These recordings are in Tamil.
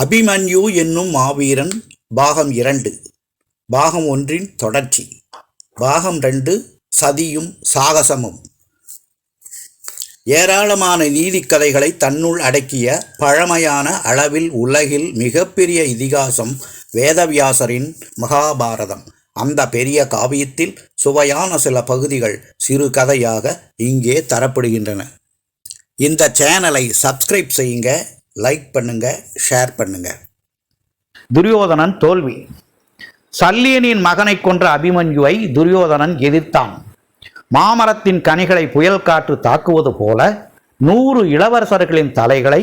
அபிமன்யு என்னும் மாவீரன் பாகம் இரண்டு. பாகம் ஒன்றின் தொடர்ச்சி. பாகம் ரெண்டு சதியும் சாகசமும். ஏராளமான நீதிக்கதைகளை தன்னுள் அடக்கிய பழமையான அளவில் உலகில் மிகப்பெரிய இதிகாசம் வேதவியாசரின் மகாபாரதம். அந்த பெரிய காவியத்தில் சுவையான சில பகுதிகள் சிறு கதையாக இங்கே தரப்படுகின்றன. இந்த சேனலை சப்ஸ்கிரைப் செய்யுங்க. லைக் பண்ணுங்க ஷேர் பண்ணுங்க. துரியோதனன் தோல்வி. சல்லியனின் மகனை கொன்ற அபிமன்யுவை துரியோதனன் எதிர்த்தான். மாமரத்தின் கனிகளை புயல் காற்று தாக்குவது போல நூறு இளவரசர்களின் தலைகளை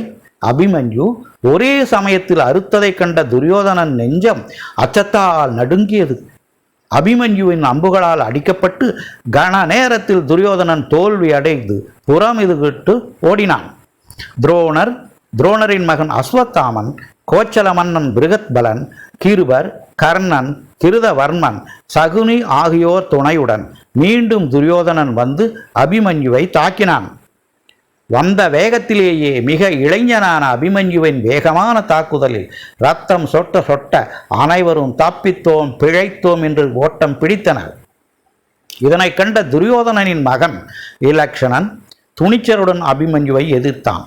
அபிமன்யு ஒரே சமயத்தில் அறுத்ததைக் கண்ட துரியோதனன் நெஞ்சம் அச்சத்தால் நடுங்கியது. அபிமன்யுவின் அம்புகளால் அடிக்கப்பட்டு கன நேரத்தில் துரியோதனன் தோல்வி அடைந்து புறமிதுகிட்டு ஓடினான். துரோணர் துரோணரின் மகன் அஸ்வத்தாமன் கோச்சல மன்னன் பிருகத்பலன் கிருபர் கர்ணன் கிருதவர்மன் சகுனி ஆகியோர் துணையுடன் மீண்டும் துரியோதனன் வந்து அபிமன்யுவை தாக்கினான். வந்த வேகத்திலேயே மிக இளைஞனான அபிமன்யுவின் வேகமான தாக்குதலில் ரத்தம் சொட்ட சொட்ட அனைவரும் தப்பித்தோம் பிழைத்தோம் என்று ஓட்டம் பிடித்தனர். இதனை கண்ட துரியோதனனின் மகன் இலக்ஷணன் துணிச்சருடன் அபிமன்யுவை எதிர்த்தான்.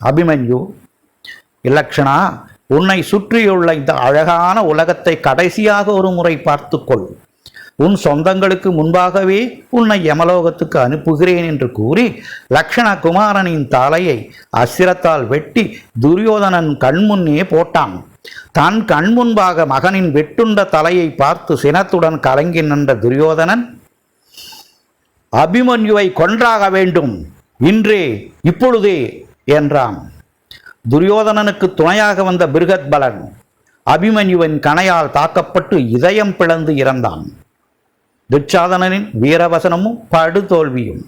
அபிமன்யு இலக்ஷனா உன்னை சுற்றியுள்ள இந்த அழகான உலகத்தை கடைசியாக ஒரு முறை பார்த்துக்கொள். உன் சொந்தங்களுக்கு முன்பாகவே உன்னை யமலோகத்துக்கு அனுப்புகிறேன் என்று கூறி லக்ஷண குமாரனின் தலையை அசிரத்தால் வெட்டி துரியோதனன் கண்முன்னே போட்டான். தன் கண்முன்பாக மகனின் வெட்டுண்ட தலையை பார்த்து சினத்துடன் கலங்கி நின்ற துரியோதனன் அபிமன்யுவை கொன்றாக வேண்டும். இன்றே இப்பொழுதே என்றான். துரியோதனனுக்கு துணையாக வந்த பிருகத் பலன் அபிமன்யுவின் கணையால் தாக்கப்பட்டு இதயம் பிளந்து இறந்தான். துச்சாதனனின் வீரவசனமும் படுதோல்வியும்.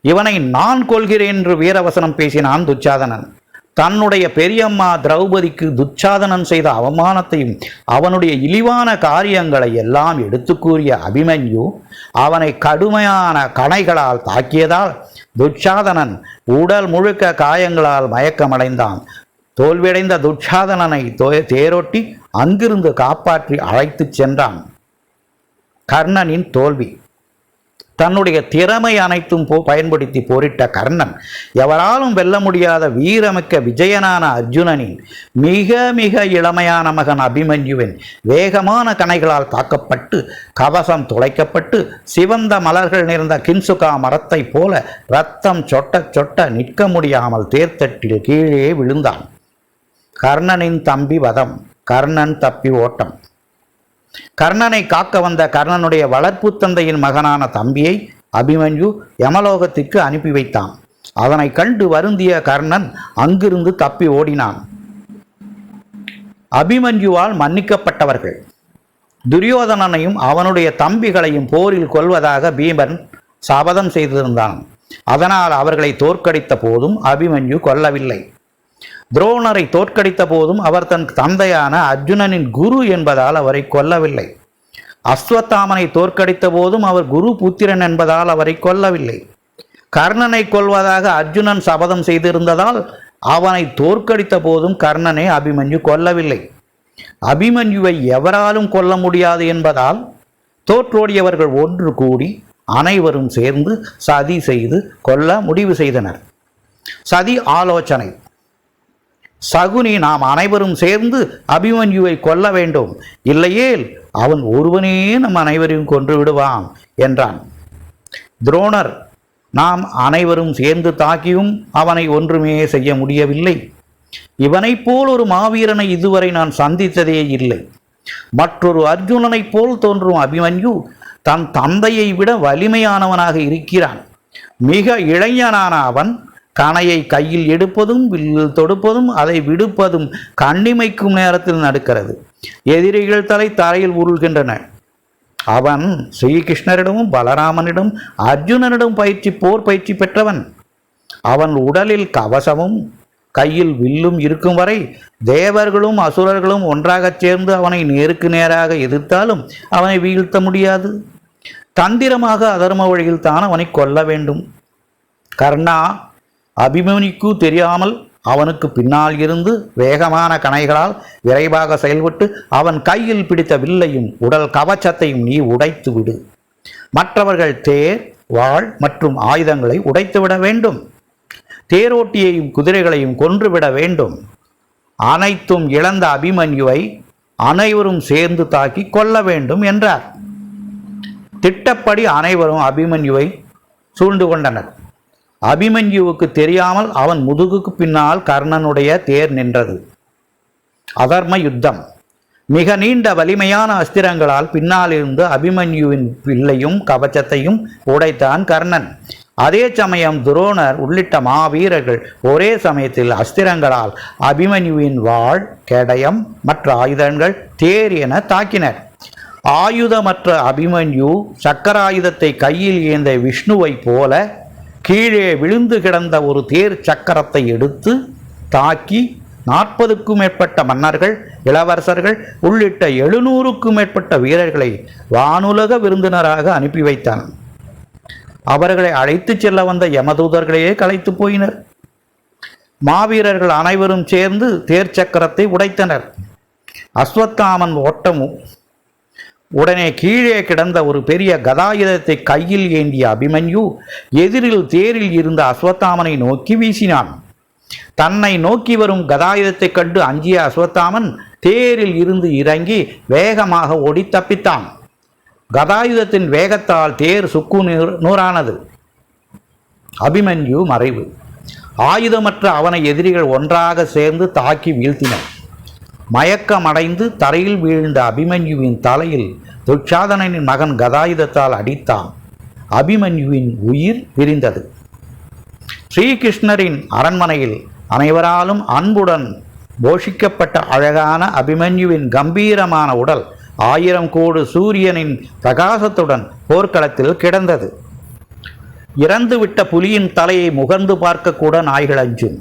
இவனை நான் கொள்கிறேன் என்று வீரவசனம் பேசினான் துச்சாதனன். தன்னுடைய பெரியம்மா திரௌபதிக்கு துச்சாதனம் செய்த அவமானத்தையும் அவனுடைய இழிவான காரியங்களை எல்லாம் எடுத்து கூறிய அபிமன்யு அவனை கடுமையான கணைகளால் தாக்கியதால் துச்சாதனன் உடல் முழுக்க காயங்களால் மயக்கமடைந்தான். தோல்வியடைந்த துச்சாதனனை தேரொட்டி அங்கிருந்து காப்பாற்றி அழைத்துச் சென்றான். கர்ணனின் தோல்வி. தன்னுடைய திறமை அனைத்தும் போ பயன்படுத்தி போரிட்ட கர்ணன் எவராலும் வெல்ல முடியாத வீரமிக்க விஜயனான அர்ஜுனனின் மிக மிக இளமையான மகன் அபிமன்யுவின் வேகமான கணைகளால் தாக்கப்பட்டு கவசம் துளைக்கப்பட்டு சிவந்த மலர்கள் நிறைந்த கின்சுகா மரத்தைப் போல ரத்தம் சொட்ட சொட்ட நிற்க முடியாமல் தேர்த்தட்டில் கீழே விழுந்தான். கர்ணனின் தம்பி வதம் கர்ணன் தப்பி ஓட்டம். கர்ணனை காக்க வந்த கர்ணனுடைய வளர்ப்பு தந்தையின் மகனான தம்பியை அபிமன்யு யமலோகத்திற்கு அனுப்பி வைத்தான். அதனை கண்டு வருந்திய கர்ணன் அங்கிருந்து தப்பி ஓடினான். அபிமன்யுவால் மன்னிக்கப்பட்டவர்கள். துரியோதனனையும் அவனுடைய தம்பிகளையும் போரில் கொல்வதாக பீமன் சபதம் செய்திருந்தான். அதனால் அவர்களை தோற்கடித்த போதும் அபிமன்யு கொல்லவில்லை. துரோணரை தோற்கடித்த போதும் அவர் தன் தந்தையான அர்ஜுனனின் குரு என்பதால் அவரை கொல்லவில்லை. அஸ்வத்தாமனை தோற்கடித்த போதும் அவர் குரு புத்திரன் என்பதால் அவரை கொல்லவில்லை. கர்ணனை கொல்வதாக அர்ஜுனன் சபதம் செய்திருந்ததால் அவனை தோற்கடித்த போதும் கர்ணனை அபிமன்யு கொல்லவில்லை. அபிமன்யுவை எவராலும் கொல்ல முடியாது என்பதால் தோற்றோடியவர்கள் ஒன்று கூடி அனைவரும் சேர்ந்து சதி செய்து கொல்ல முடிவு செய்தனர். சதி ஆலோசனை. சகுனி நாம் அனைவரும் சேர்ந்து அபிமன்யுவை கொல்ல வேண்டும். இல்லையேல் அவன் ஒருவனே நம் அனைவரையும் கொன்று விடுவான் என்றான். துரோணர் நாம் அனைவரும் சேர்ந்து தாக்கியும் அவனை ஒன்றுமே செய்ய முடியவில்லை. இவனைப் போல் ஒரு மாவீரனை இதுவரை நான் சந்தித்ததே இல்லை. மற்றொரு அர்ஜுனனைப் போல் தோன்றும் அபிமன்யு தன் தந்தையை விட வலிமையானவனாக இருக்கிறான். மிக இளைஞனான அவன் கணையை கையில் எடுப்பதும் வில்லில் தொடுப்பதும் அதை விடுப்பதும் கண்ணிமைக்கும் நேரத்தில் நடக்கிறது. எதிரிகள் தலை தரையில் உருள்கின்றன. அவன் ஸ்ரீகிருஷ்ணரிடமும் பலராமனிடம் அர்ஜுனனிடம் பயிற்சி போர் பயிற்சி பெற்றவன். அவன் உடலில் கவசமும் கையில் வில்லும் இருக்கும் வரை தேவர்களும் அசுரர்களும் ஒன்றாகச் சேர்ந்து அவனை நேருக்கு நேராக எதிர்த்தாலும் அவனை வீழ்த்த முடியாது. தந்திரமாக அதர்ம வழியில் தான் அவனை கொல்ல வேண்டும். கர்ணா அபிமனிக்கு தெரியாமல் அவனுக்கு பின்னால் இருந்து வேகமான கணைகளால் விரைவாக செயல்பட்டு அவன் கையில் பிடித்த வில்லையும் உடல் கவச்சத்தையும் நீ உடைத்து விடு. மற்றவர்கள் தேர் வாள் மற்றும் ஆயுதங்களை உடைத்துவிட வேண்டும். தேரோட்டியையும் குதிரைகளையும் கொன்றுவிட வேண்டும். அனைத்தும் இழந்த அபிமன்யுவை அனைவரும் சேர்ந்து தாக்கி கொல்ல வேண்டும் என்றார். திட்டப்படி அனைவரும் அபிமன்யுவை சூழ்ந்து கொண்டனர். அபிமன்யுவுக்கு தெரியாமல் அவன் முதுகுக்கு பின்னால் கர்ணனுடைய தேர் நின்றது. அதர்ம யுத்தம். மிக நீண்ட வலிமையான அஸ்திரங்களால் பின்னால் இருந்து அபிமன்யுவின் பிள்ளையும் கவச்சத்தையும் உடைத்தான் கர்ணன். அதே சமயம் துரோணர் உள்ளிட்ட மாவீரர்கள் ஒரே சமயத்தில் அஸ்திரங்களால் அபிமன்யுவின் வாழ் கேடயம் மற்ற ஆயுதங்கள் தேர் என தாக்கினர். ஆயுதமற்ற அபிமன்யு சக்கராயுதத்தை கையில் ஏந்த விஷ்ணுவைப் போல கீழே விழுந்து கிடந்த ஒரு தேர் சக்கரத்தை எடுத்து தாக்கி நாற்பதுக்கும் மேற்பட்ட மன்னர்கள் இளவரசர்கள் உள்ளிட்ட எழுநூறுக்கும் மேற்பட்ட வீரர்களை வானுலக விருந்தினராக அனுப்பி வைத்தான் அவர்களை அழைத்துச் செல்ல வந்த யமதூதர்களையே கலைத்து போயினர். மாவீரர்கள் அனைவரும் சேர்ந்து தேர் சக்கரத்தை உடைத்தனர். அஸ்வத்தாமன் ஓட்டமும் உடனே கீழே கிடந்த ஒரு பெரிய கதாயுதத்தை கையில் ஏந்திய அபிமன்யு எதிரில் தேரில் இருந்த அஸ்வத்தாமனை நோக்கி வீசினான். தன்னை நோக்கி வரும் கதாயுதத்தைக் கண்டு அஞ்சிய அஸ்வத்தாமன் தேரில் இருந்து இறங்கி வேகமாக ஓடி தப்பித்தான். கதாயுதத்தின் வேகத்தால் தேர் சுக்கு நூறானது. அபிமன்யு மறைவு. ஆயுதமற்ற அவனை எதிரிகள் ஒன்றாக சேர்ந்து தாக்கி வீழ்த்தினர். மயக்கமடைந்து தரையில் வீழ்ந்த அபிமன்யுவின் தலையில் துட்சாதனனின் மகன் கதாயுதத்தால் அடித்தான். அபிமன்யுவின் உயிர் பிரிந்தது ஸ்ரீகிருஷ்ணரின் அரண்மனையில் அனைவராலும் அன்புடன் போஷிக்கப்பட்ட அழகான அபிமன்யுவின் கம்பீரமான உடல் ஆயிரம் கோடு சூரியனின் பிரகாசத்துடன் போர்க்களத்தில் கிடந்தது. இறந்துவிட்ட புலியின் தலையை முகர்ந்து பார்க்க கூட நாய்கள் அஞ்சும்.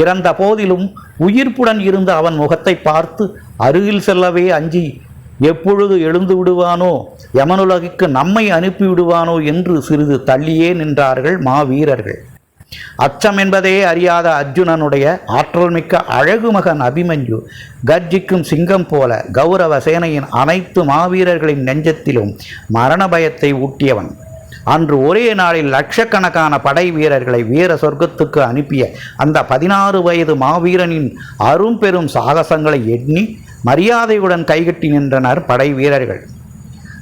இறந்த போதிலும் உயிர்ப்புடன் இருந்த அவன் முகத்தை பார்த்து அருகில் செல்லவே அஞ்சி எப்பொழுது எழுந்து விடுவானோ யமனுலகிற்கு நம்மை அனுப்பி விடுவானோ என்று சிறிது தள்ளியே நின்றார்கள் மாவீரர்கள். அச்சம் என்பதே அறியாத அர்ஜுனனுடைய ஆற்றல் மிக்க அழகு மகன் அபிமன்யு. கர்ஜிக்கும் சிங்கம் போல கௌரவ சேனையின் அனைத்து மாவீரர்களின் நெஞ்சத்திலும் மரண பயத்தை ஊட்டியவன். அன்று ஒரே நாளில் லட்சக்கணக்கான படை வீரர்களை வீர சொர்க்கத்துக்கு அனுப்பிய அந்த பதினாறு வயது மாவீரனின் அரும்பெரும் சாகசங்களை எண்ணி மரியாதையுடன் கைகட்டி நின்றனர் படை வீரர்கள்.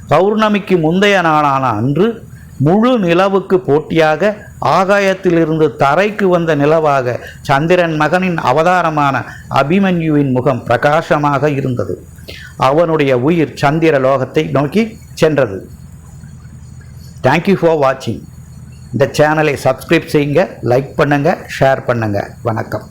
பௌர்ணமிக்கு முந்தைய நாளான அன்று முழு நிலவுக்கு போட்டியாக ஆகாயத்திலிருந்து தரைக்கு வந்த நிலவாக சந்திரன் மகனின் அவதாரமான அபிமன்யுவின் முகம் பிரகாசமாக இருந்தது. அவனுடைய உயிர் சந்திர லோகத்தை நோக்கி சென்றது. தேங்க்யூ ஃபார் வாட்சிங் இந்த சேனலை சப்ஸ்கிரைப் செய்யுங்க லைக் பண்ணுங்கள் ஷேர் பண்ணுங்கள் வணக்கம்.